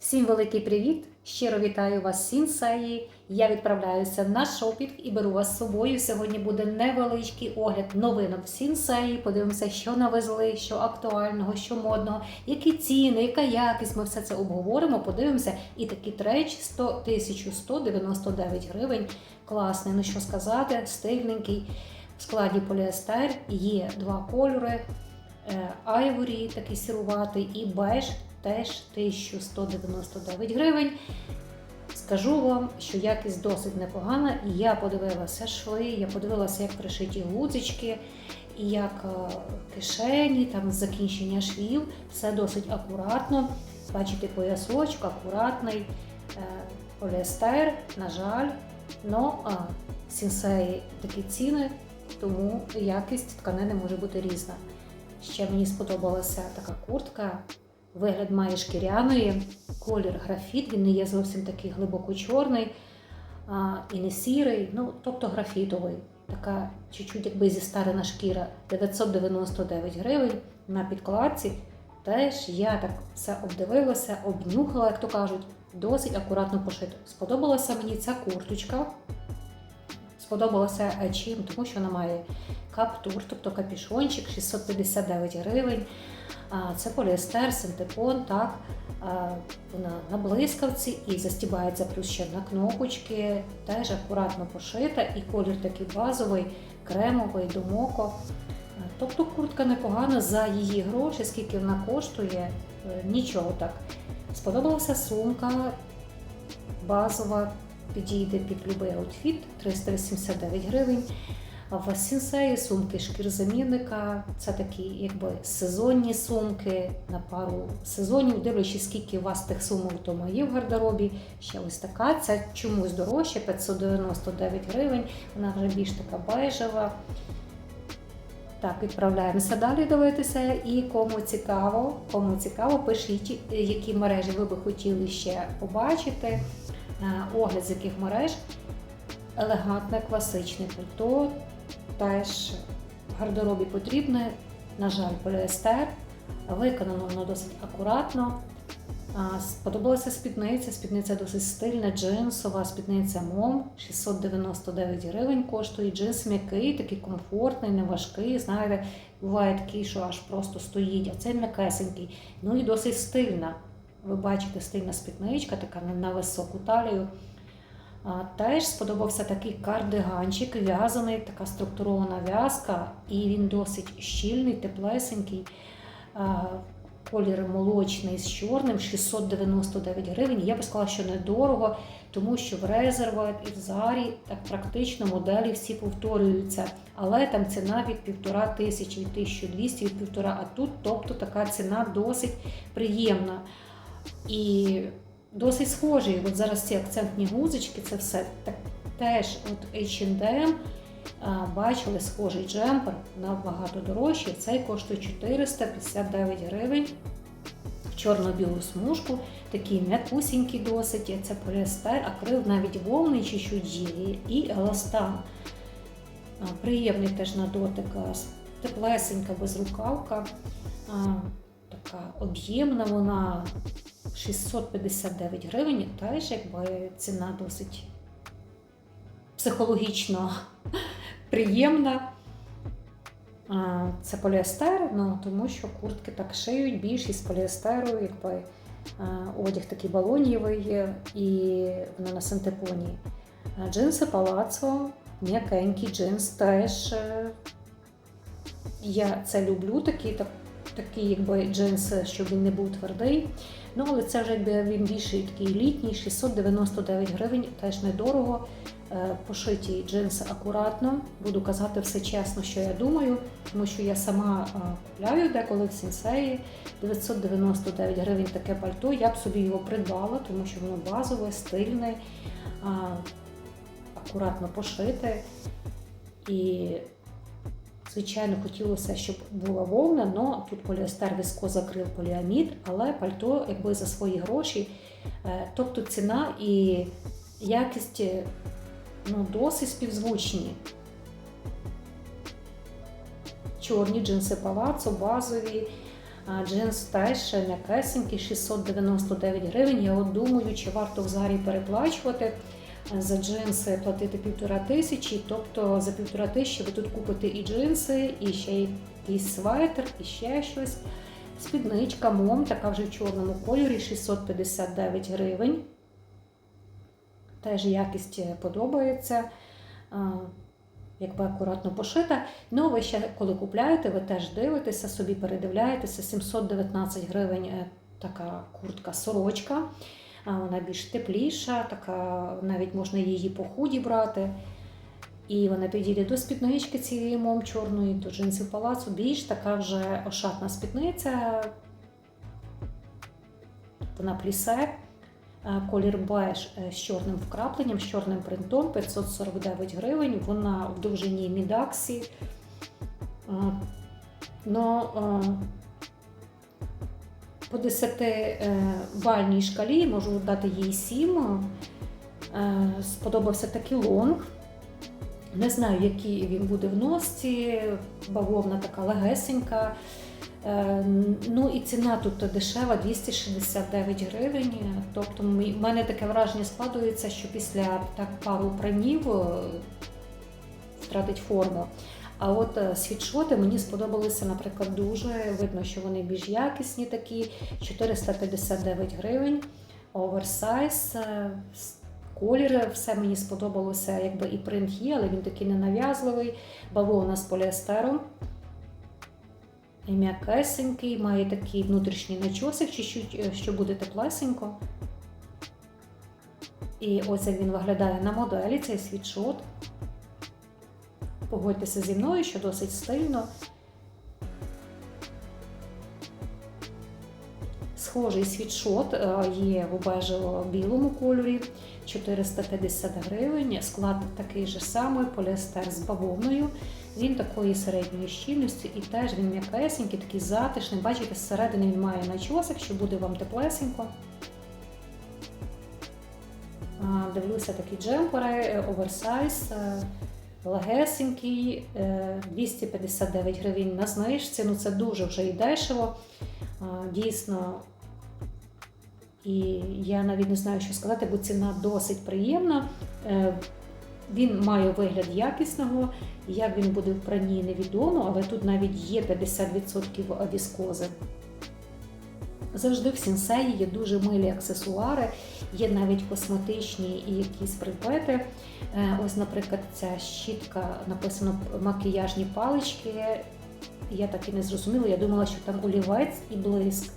Всім великий привіт! Щиро вітаю вас з. Я відправляюся на шопінг і беру вас з собою. Сьогодні буде невеличкий огляд новинок в Сінсеї. Подивимося, що навезли, що актуального, що модного, які ціни, яка якість. Ми все це обговоримо, подивимося. І такий треч 100 1199 гривень. Класний, ну що сказати, стильненький. В складі поліестер є два кольори. Е, Айворі, такий сіруватий, і беж теж 1199 гривень. Скажу вам, що якість досить непогана. І я подивилася шви, я подивилася, як пришиті гудзички, і як е, кишені, там закінчення швів. Все досить акуратно. Бачите, поясочок акуратний, е, поліестер, на жаль. Ну, а сінсеї такі ціни, тому якість тканини може бути різна. Ще мені сподобалася така куртка. Вигляд має шкіряної, колір графіт, він не є зовсім такий глибоко чорний а, і не сірий, ну тобто графітовий. Така чуть-чуть якби зі старина шкіра 999 гривень на підкладці. Теж я так все обдивилася, обнюхала, як то кажуть, досить акуратно пошито. Сподобалася мені ця курточка. Сподобалася е, чим, тому що вона має каптур, тобто капішончик 659 гривень. Це поліестер, синтепон, так. Вона на блискавці і застібається плюс ще на кнопочки, теж акуратно пошита, і колір такий базовий, кремовий, до моко. А, Тобто куртка непогана за її гроші, скільки вона коштує, е, нічого так. Сподобалася сумка базова, підійде під будь-який аутфіт 389 гривень. А в Сінсеї сумки шкірзамінника. Це такі якби сезонні сумки на пару сезонів. Дивлячись, скільки у вас тих сумок вдома є в гардеробі. Ще ось така. Це чомусь дорожче, 599 гривень. Вона вже більш така бежева. Так, відправляємося далі дивитися. І кому цікаво, кому цікаво, пишіть, які мережі ви би хотіли ще побачити. Огляд з яких мереж. Елегантне, класичне пальто. Теж в гардеробі потрібне, на жаль, поліестер. Виконано воно досить акуратно. Сподобалася спідниця. Спідниця досить стильна, джинсова, спідниця МОМ 699 гривень коштує. Джинс м'який, такий комфортний, не важкий. Знаєте, буває такий, що аж просто стоїть, а цей м'якесенький. Ну і досить стильна. Ви бачите, стильна спідничка, така на високу талію. Теж сподобався такий кардиганчик, в'язаний, така структурована в'язка, і він досить щільний, теплесенький. Колір молочний з чорним, 699 гривень. Я би сказала, що недорого, тому що в резерва і в зарі так практично моделі всі повторюються. Але там ціна від півтора тисячі, від 1200, від півтора, а тут, тобто така ціна досить приємна. І досить схожі. От зараз ці акцентні гузочки, це все так, теж от H&M, бачили схожий джемпер набагато дорожчий. Цей коштує 459 гривень. В чорно-білу смужку, такий м'якусінький досить, це поліестер, акрил навіть вовний чуть-чуть і еластан. Приємний теж на дотик, теплесенька безрукавка, така об'ємна вона 659 гривень, теж якби ціна досить психологічно приємна. Це поліестер, ну, тому що куртки так шиють, більшість поліестеру, якби одяг такий балонєвий і воно на синтепоні. Джинси палацо, м'якенький джинс теж. е, Я це люблю, такий, так, такий якби джинс, щоб він не був твердий. Ну, але це вже якби він більший такий літній, 699 гривень, теж недорого. Е, Пошиті джинси акуратно. Буду казати все чесно, що я думаю, тому що я сама е, купляю деколи в сінсеї 999 гривень таке пальто. Я б собі його придбала, тому що воно базове, стильне, акуратно пошите. І Звичайно, хотілося, щоб була вовна, але тут поліестер віскоза крил поліамід, але пальто якби за свої гроші. Е, Тобто ціна і якість е, ну, досить співзвучні. Чорні джинси палацо, базові, джинс теж м'якесенький, 699 гривень. Я от думаю, чи варто в зарі переплачувати за джинси платити півтора тисячі, тобто за півтора тисячі ви тут купите і джинси, і ще якийсь свайтер, і ще щось. Спідничка мом, така вже в чорному кольорі, 659 гривень. Теж якість подобається. А, Якби акуратно пошита. Ну, ви ще коли купляєте, ви теж дивитеся, собі передивляєтеся. 719 гривень е, така куртка сорочка. А Вона більш тепліша, така навіть можна її по худі брати. І вона підійде до спіднички цієї мом чорної, до джинсів палацу. Більш така вже ошатна спідниця. Вона плісе. Колір беж е, з чорним вкрапленням, з чорним принтом 549 гривень. Вона в довжині мідаксі. Но по 10-бальній шкалі можу дати їй 7. Сподобався такий лонг. Не знаю, який він буде в носці. Бавовна така легесенька. Е, Ну і ціна тут дешева 269 гривень. Тобто, в мене таке враження складується, що після так пару пранів е, втратить форму. А от е, світшоти мені сподобалися, наприклад, дуже. Видно, що вони більш якісні такі. 459 гривень, оверсайз, колір, все мені сподобалося, якби і принт є, але він такий ненав'язливий. Бавовна з поліестером. І м'якесенький, має такий внутрішній начосик, що буде теплесенько. І ось як він виглядає на моделі, цей світшот. Погодьтеся зі мною, що досить стильно. Схожий світшот є в бежево-білому кольорі 450 гривень. Склад такий же самий, поліестер з бавовною. Він такої середньої щільності і теж він м'якесенький, такий затишний. Бачите, зсередини він має начосик, що буде вам теплесенько. Дивлюся такі джемпери, е, оверсайз, е, легесенький, 259 е, гривень на знижці. Ну це дуже вже і дешево. Дійсно, і я навіть не знаю, що сказати, бо ціна досить приємна. Він має вигляд якісного, як він буде в пранні, невідомо, але тут навіть є 50% віскози. Завжди в сінсеї є дуже милі аксесуари, є навіть косметичні і якісь предмети. Е, ось, наприклад, ця щітка написано макіяжні палички. Я так і не зрозуміла, я думала, що там олівець і блиск.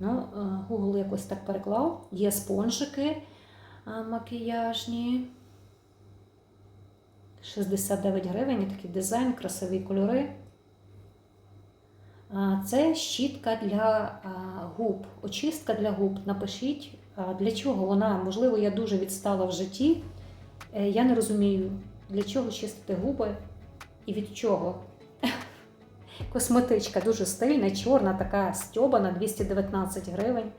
Ну, е, Google якось так переклав. Є спонжики макіяжні. 69 гривень, такий дизайн, красиві кольори. Це щітка для губ, очистка для губ. Напишіть, для чого вона, можливо, я дуже відстала в житті. Е, я не розумію, для чого чистити губи і від чого. Косметичка дуже стильна, чорна, така стьобана, 219 гривень.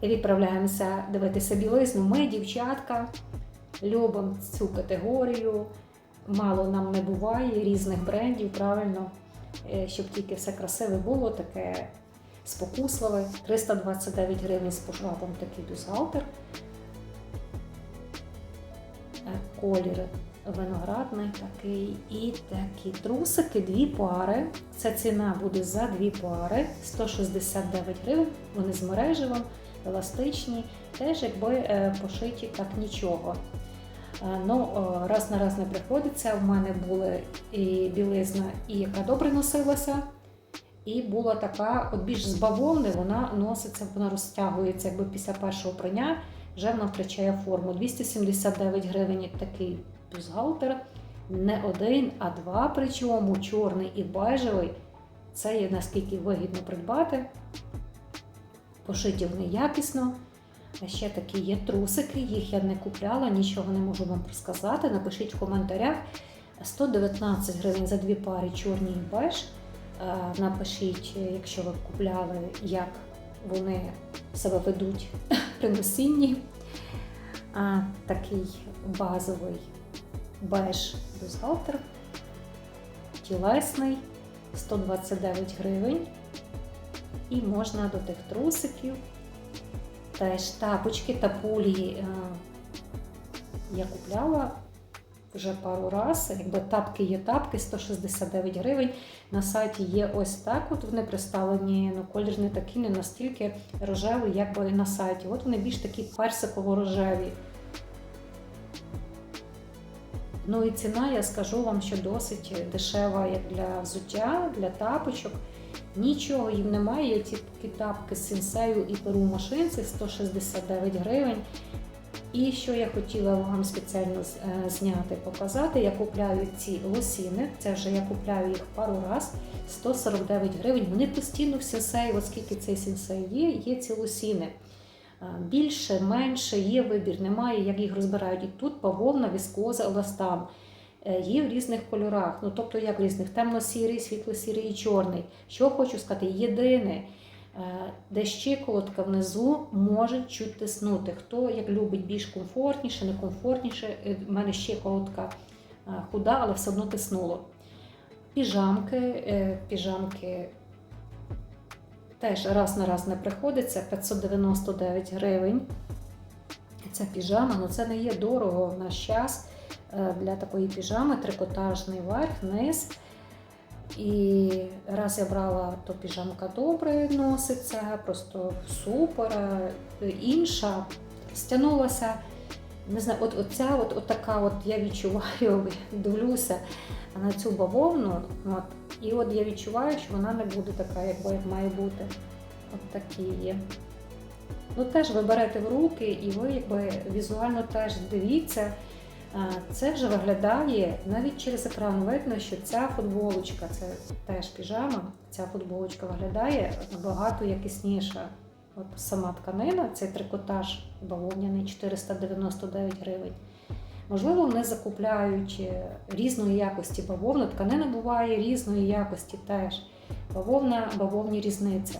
І відправляємося дивитися білизну. Ми, дівчатка, любимо цю категорію. Мало нам не буває різних брендів, правильно, щоб тільки все красиве було, таке спокусливе. 329 гривень з пошвабом такий бюстгальтер. Е, колір виноградний такий. І такі трусики, дві пари. Ця ціна буде за дві пари, 169 гривень, вони з мережевим еластичні, теж якби е, пошиті так нічого. Е, ну, Раз на раз не приходиться. У мене була і білизна, і яка добре носилася, і була така, от більш з бавовни, вона носиться, вона розтягується якби після першого прання, вже вона втрачає форму. 279 гривень такий бюстгальтер, не один, а два, причому чорний і бежевий. Це є наскільки вигідно придбати пошиті вони якісно. Ще такі є трусики, їх я не купляла, нічого не можу вам розказати. Напишіть в коментарях 119 гривень за дві пари чорні і беж. Напишіть, якщо ви купляли, як вони себе ведуть при носінні. А, Такий базовий беж бюстгальтер, тілесний. 129 гривень. І можна до тих трусиків. Теж тапочки та пулі е, я купляла вже пару разів. Якби тапки є тапки, 169 гривень. На сайті є ось так. От вони представлені, ну колір не такий, не настільки рожевий, як би на сайті. От вони більш такі персиково-рожеві. Ну і ціна, я скажу вам, що досить дешева як для взуття, для тапочок. Нічого їм немає. Є ті тапки з сінсею і перу машинці 169 гривень. І що я хотіла вам спеціально е, зняти, показати, я купляю ці лосіни, це вже я купляю їх пару раз, 149 гривень. Вони постійно в сінсеї, оскільки цей сінсей є, є ці лосіни. Е, Більше, менше, є вибір, немає, як їх розбирають. І тут бавовна, віскоза, еластан. Е, Є в різних кольорах, ну тобто як в різних темно-сірий, світло-сірий і чорний. Що хочу сказати, єдине, де щиколотка внизу може чуть тиснути. Хто як любить більш комфортніше, некомфортніше, Е, в мене щиколотка е, худа, але все одно тиснуло. Піжамки, піжамки теж раз на раз не приходиться, 599 гривень. Ця піжама, ну це не є дорого в наш час для такої піжами, трикотажний верх, низ. І раз я брала, то піжамка добре носиться, просто супер. Е, Інша стягнулася. Не знаю, от оця, от, от така, от я відчуваю, дивлюся на цю бавовну, от, і от я відчуваю, що вона не буде така, як має бути. От такі є. Ну, теж ви берете в руки і ви якби візуально теж дивіться. Це вже виглядає навіть через екран видно, що ця футболочка, це теж піжама, ця футболочка виглядає набагато якісніша. От сама тканина, цей трикотаж бавовняний 499 гривень. Можливо, вони закупляють е, різної якості бавовну. Тканина буває різної якості теж. Бавовна, бавовні різниця.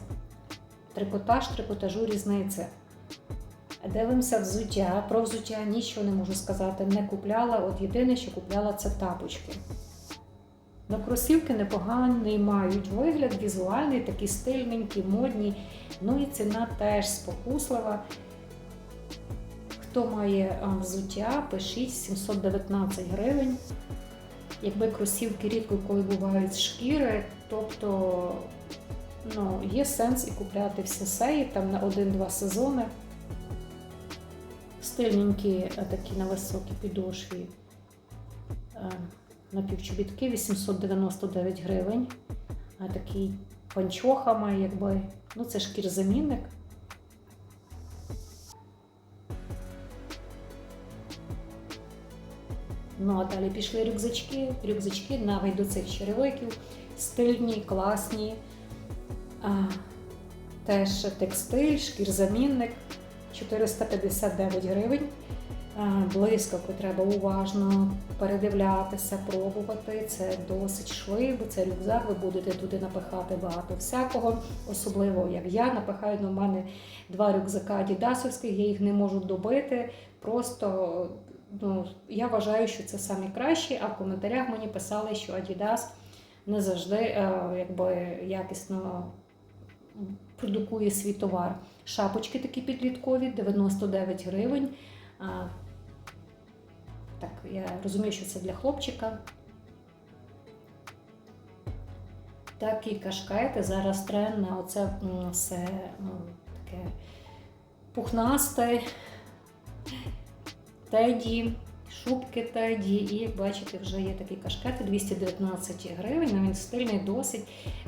Трикотаж, трикотажу різниця. Дивимося взуття. Про взуття нічого не можу сказати. Не купляла. От єдине, що купляла, це тапочки. Ну, кросівки непоганий мають вигляд, візуальний, такі стильненькі, модні. Ну і ціна теж спокуслива. Хто має взуття, пишіть 719 гривень. Якби кросівки рідко коли бувають з шкіри, тобто ну, є сенс і купляти в сесеї там на 1-2 сезони. Стильненькі такі на високій підошві. Е, Напівчобітки 899 гривень. А такий панчоха має, якби. Ну, це шкірзамінник. Ну, а далі пішли рюкзачки. Рюкзачки навіть до цих черевиків. Стильні, класні. А, теж текстиль, шкірзамінник 459 гривень. А, Блискавку треба уважно передивлятися, пробувати. Це досить шви, бо це рюкзак, ви будете туди напихати багато всякого. Особливо як я напихаю на мене два рюкзака адідасовських, я їх не можу добити. Просто ну, я вважаю, що це самі кращі, а в коментарях мені писали, що Adidas не завжди е, якби, якісно продукує свій товар. Шапочки такі підліткові, 99 гривень. Так, я розумію, що це для хлопчика. Такі кашкети зараз тренд на оце все таке пухнасте, теді, шубки теді. І бачите, вже є такі кашкети 219 гривень. Ну, він стильний досить.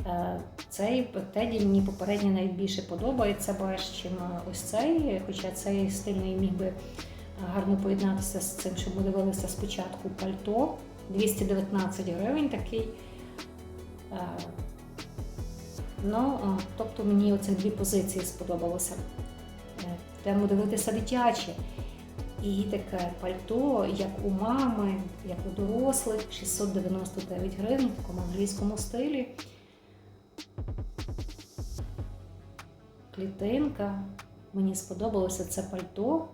Е, Цей теді мені попередньо навіть більше подобається, бач, чим е, ось цей, хоча цей стильний міг би гарно поєднатися з цим, що ми дивилися спочатку пальто. 219 гривень такий. Е, Ну, тобто мені оці дві позиції сподобалося. Йдемо дивитися дитяче. І таке пальто, як у мами, як у дорослих, 699 гривень в такому англійському стилі. Клітинка. Мені сподобалося це пальто.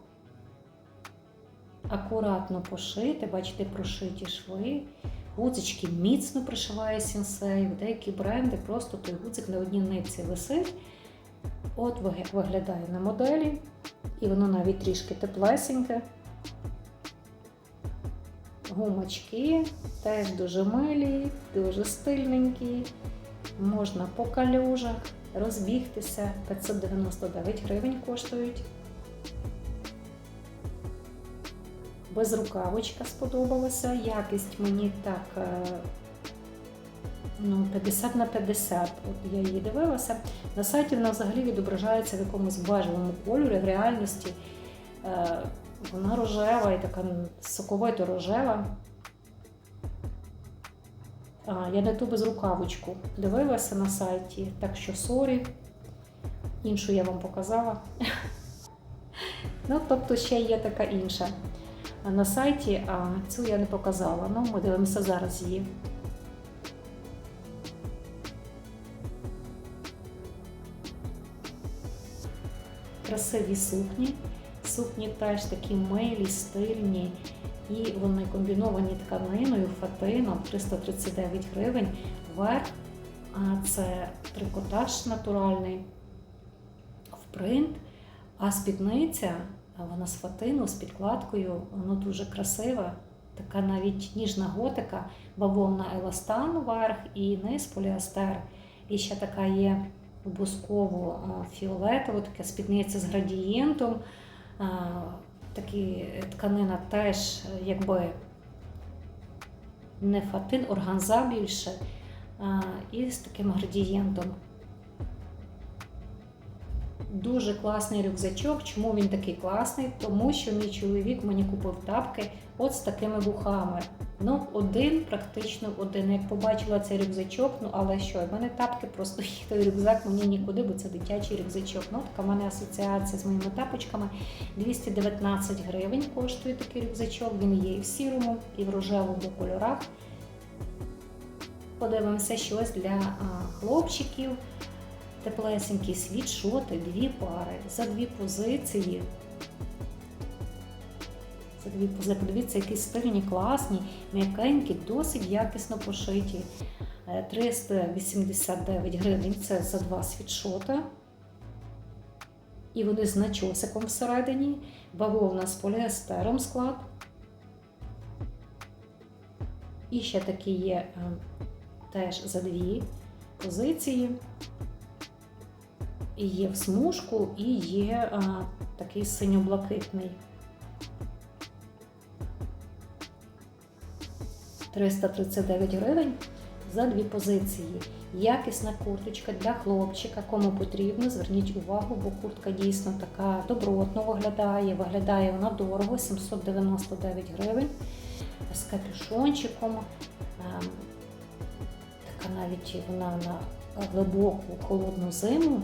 Акуратно пошите, бачите, прошиті шви. Гудзички міцно пришиває сінсей. В деякі бренди просто той гудзик на одній нитці висить. От виглядає на моделі, і воно навіть трішки теплесеньке. Гумочки теж дуже милі, дуже стильненькі. Можна по калюжах розбігтися. 599 гривень коштують. Безрукавочка сподобалася. Якість мені так е, ну, 50 на 50. От я її дивилася. На сайті вона взагалі відображається в якомусь бежевому кольорі, в реальності. е, Вона рожева і така соковито рожева. А, я не ту безрукавочку дивилася на сайті, так що сорі. Іншу я вам показала. Ну, тобто ще є така інша на сайті, а цю я не показала. Ну, ми дивимося зараз її. Красиві сукні. Сукні теж такі милі, стильні. І вони комбіновані тканиною, фатином 339 гривень. Верх, а це трикотаж натуральний в принт, а спідниця, вона з фатину, з підкладкою, воно дуже красива. Така навіть ніжна готика, бавовна еластан верх і низ поліастер. І ще така є бусково фіолетово, така спідниця з градієнтом. Такі тканина теж якби не фатин, органза більше, і з таким градієнтом. Дуже класний рюкзачок. Чому він такий класний? Тому що мій чоловік мені купив тапки от з такими вухами. Ну, один, практично один. Як побачила цей рюкзачок, ну але що, в мене тапки просто той рюкзак мені нікуди, бо це дитячий рюкзачок. Ну, така в мене асоціація з моїми тапочками. 219 гривень коштує такий рюкзачок. Він є і в сірому, і в рожевому кольорах. Подивимося щось для хлопчиків. Теплесенькі світшоти, дві пари за дві позиції. Позиції. Подивіться, які стильні, класні, м'якенькі, досить якісно пошиті. Е, 389 гривень це за два світшота. І вони з начосиком всередині. Бавовна з поліестером склад. І ще такі є е, теж за дві позиції. І є в смужку, і є а, такий синьо-блакитний. 339 гривень за дві позиції. Якісна курточка для хлопчика. Кому потрібно, зверніть увагу, бо куртка дійсно така добротно виглядає. Виглядає вона дорого, 799 гривень з капюшончиком. Ем, Така навіть вона на глибоку холодну зиму.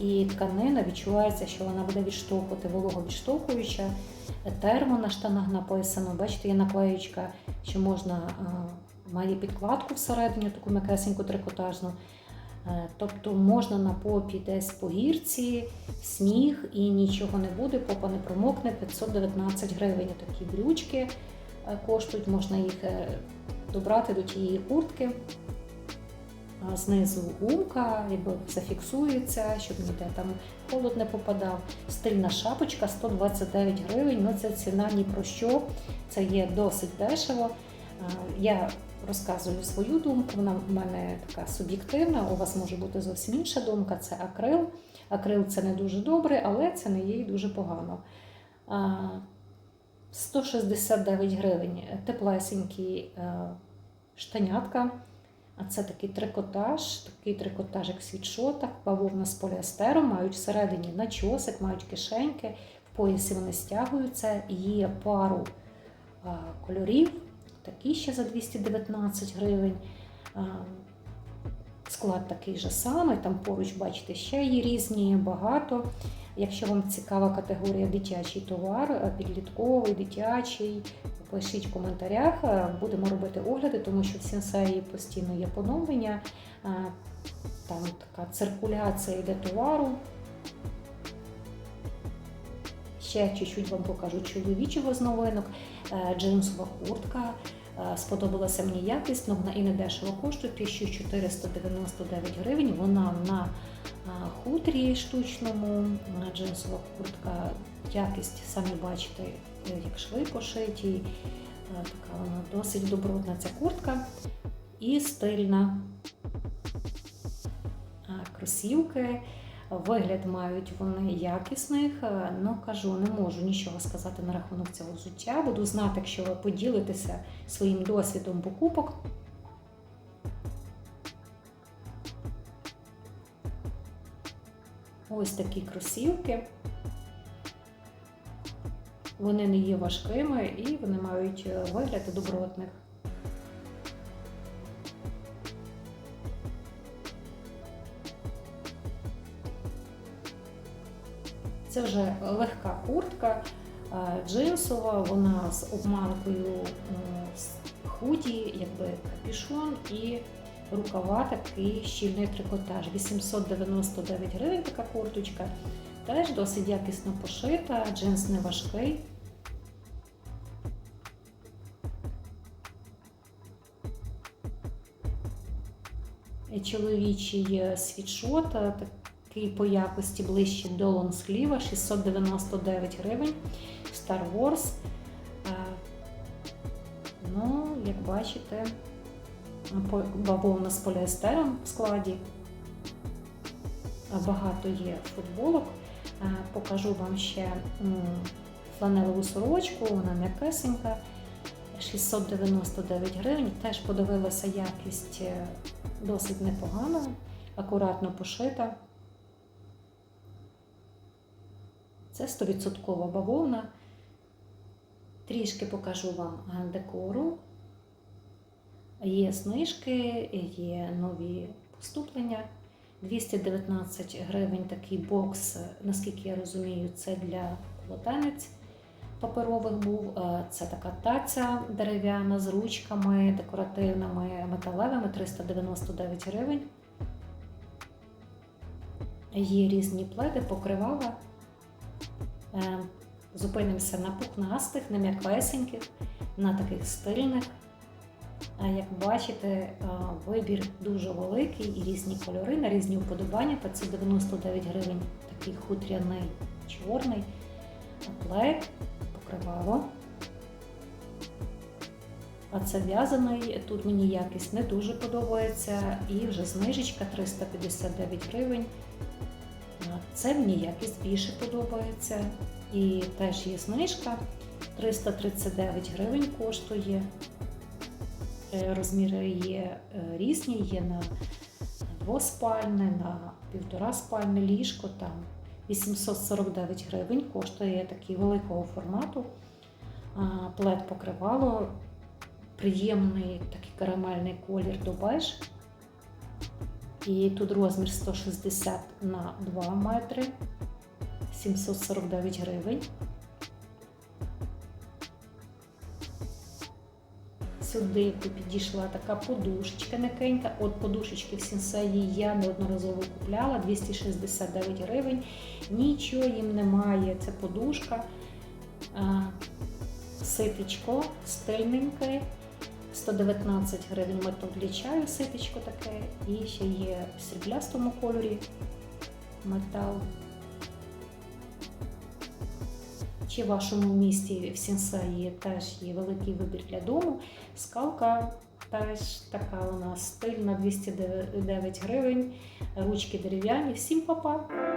І тканина відчувається, що вона буде відштовхувати вологовідштовхуюча. Термо на штанах написано. Бачите, є наклеючка, що можна, має підкладку всередині, таку м'якесеньку трикотажну. Е, Тобто можна на попі десь по гірці, сніг і нічого не буде, попа не промокне, 519 гривень. Такі брючки е, коштують, можна їх е, добрати до тієї куртки. Знизу гумка, якби зафіксується, щоб ніде там холод не попадав. Стильна шапочка 129 гривень. Ну це ціна ні про що. Це є досить дешево. Я розказую свою думку, вона в мене така суб'єктивна. У вас може бути зовсім інша думка. Це акрил. Акрил це не дуже добре, але це не є й дуже погано. 169 гривень теплесенькі е, штанятка. А це такий трикотаж, такий трикотаж, як в світшотах, бавовна з поліестером, мають всередині начосик, мають кишеньки, в поясі вони стягуються, є пару кольорів, такі ще за 219 гривень. Склад такий же самий, там поруч, бачите, ще є різні, багато. Якщо вам цікава категорія дитячий товар, підлітковий, дитячий, пишіть в коментарях, е, будемо робити огляди, тому що в сенсеї постійно є поновлення, е, там така циркуляція йде товару. Ще чуть-чуть вам покажу чоловічого з новинок. Е, Джинсова куртка Сподобалася мені якість, ну вона і не дешево коштує 1499 гривень. Вона на хутрі штучному, е, джинсова куртка, якість, самі бачите, як шви пошиті. Е, Така вона досить добротна ця куртка і стильна. Кросівки. Вигляд мають вони якісних. Е, Ну кажу, не можу нічого сказати на рахунок цього взуття. Буду знати, якщо ви поділитеся своїм досвідом покупок. Ось такі кросівки. Вони не є важкими і вони мають е, вигляд добротних. Це вже легка куртка, е, джинсова, вона з обманкою е, з худі, якби капюшон і рукава такий щільний трикотаж. 899 гривень така курточка. Теж досить якісно пошита, джинс не важкий. Чоловічий е, світшот, е, такий по якості ближче до лонгсліва, 699 гривень. Star Wars. Е, Ну, як бачите, бавовна з поліестером в складі. Багато є футболок. Покажу вам ще фланелеву сорочку, вона м'якесенька. 699 гривень. Теж подивилася якість досить непогана, акуратно пошита. Це 100% бавовна. Трішки покажу вам декору. Є знижки, є нові поступлення. 219 гривень такий бокс, наскільки я розумію, це для полотенець паперових був. Е, Це така таця дерев'яна з ручками декоративними, металевими 399 гривень. Є різні пледи, покривала. Е, Зупинимося на пухнастих, на м'яквесеньких, на таких стильних. Як бачите, е, вибір дуже великий і різні кольори на різні уподобання. 599 гривень такий хутряний чорний плед, покривало. А це в'язаний, тут мені якість не дуже подобається. І вже знижечка 359 гривень. Це мені якість більше подобається. І теж є знижка 339 гривень коштує. Е, Розміри є е, різні, є на двоспальне, на півтора спальне ліжко. Там 849 гривень коштує такий великого формату. Плед покривало, приємний такий карамельний колір до беж. І тут розмір 160 на 2 метри, 749 гривень. Сюди підійшла така подушечка м'якенька. От подушечки в сінсеї я неодноразово купляла 269 гривень. Нічого їм немає. Це подушка, а, ситечко стильненьке. 119 гривень ми тут для ситечко таке. І ще є в сріблястому кольорі метал. Чи в вашому місті в Сінсаї теж є великий вибір для дому. Скалка теж така у нас стильна 209 гривень, ручки дерев'яні. Всім па-па!